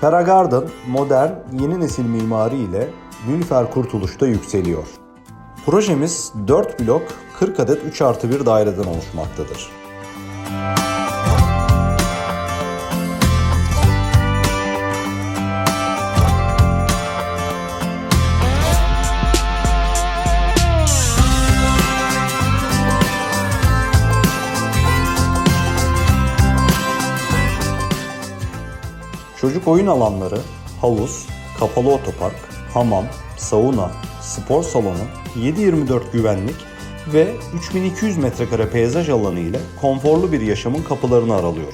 Pera modern, yeni nesil mimari ile Nilüfer Kurtuluş'ta yükseliyor. Projemiz 4 blok 40 adet 3 artı 1 daireden oluşmaktadır. Çocuk oyun alanları, havuz, kapalı otopark, hamam, sauna, spor salonu, 7-24 güvenlik ve 3200 metrekare peyzaj alanı ile konforlu bir yaşamın kapılarını aralıyor.